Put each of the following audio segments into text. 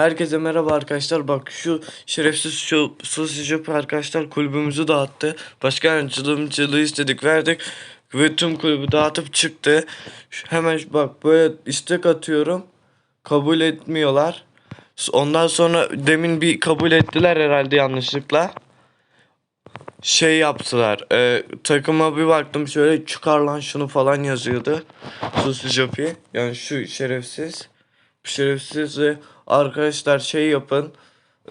Herkese merhaba arkadaşlar. Bak şu şerefsiz şu sosyeşop arkadaşlar kulübümüzü dağıttı. Başka yardımcılığı istedik verdik. Ve tüm kulübü dağıtıp çıktı. Hemen bak böyle istek atıyorum. Kabul etmiyorlar. Ondan sonra demin bir kabul ettiler herhalde yanlışlıkla. Şey yaptılar. E, takıma bir baktım şöyle çıkar lan şunu falan yazıyordu. Sosyeşopi. Yani şu şerefsiz. Şerefsiz arkadaşlar şey yapın.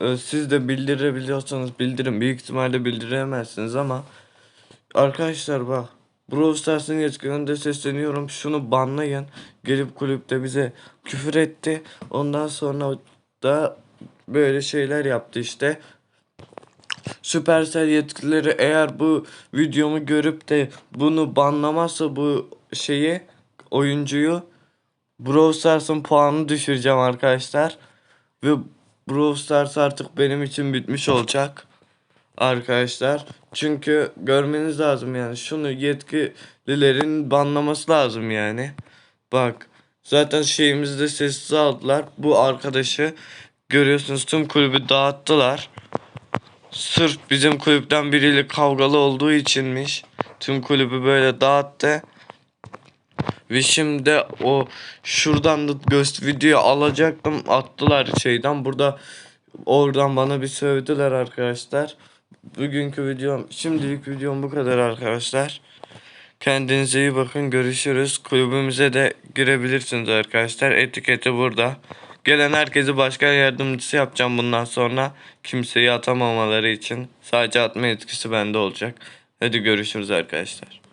Ee, Siz de bildirebiliyorsanız bildirin. Büyük ihtimalle bildiremezsiniz ama arkadaşlar bak Brawl Stars'ın yetkililerine sesleniyorum. Şunu banlayın. Gelip kulüpte bize küfür etti. Ondan sonra da böyle şeyler yaptı işte. Supercell yetkilileri eğer bu videomu görüp de bunu banlamazsa bu şeyi oyuncuyu Brawl Stars'ın puanını düşüreceğim arkadaşlar. Ve Brawl Stars artık benim için bitmiş olacak. Arkadaşlar. Çünkü görmeniz lazım yani. Şunu yetkililerin banlaması lazım yani. Bak. Zaten şeyimizde sessiz aldılar. Bu arkadaşı görüyorsunuz tüm kulübü dağıttılar. Sırf bizim kulüpten biriyle kavgalı olduğu içinmiş. Tüm kulübü böyle dağıttı. Ve şimdi o şuradan da göz video alacaktım attılar şeyden burada oradan bana bir sövdüler arkadaşlar. Bugünkü videom şimdilik videom bu kadar arkadaşlar. Kendinize iyi bakın görüşürüz. Kulübümüze de girebilirsiniz arkadaşlar. Etiketi burada. Gelen herkesi başkan yardımcısı yapacağım bundan sonra. Kimseyi atamamaları için. Sadece atma etkisi bende olacak. Hadi görüşürüz arkadaşlar.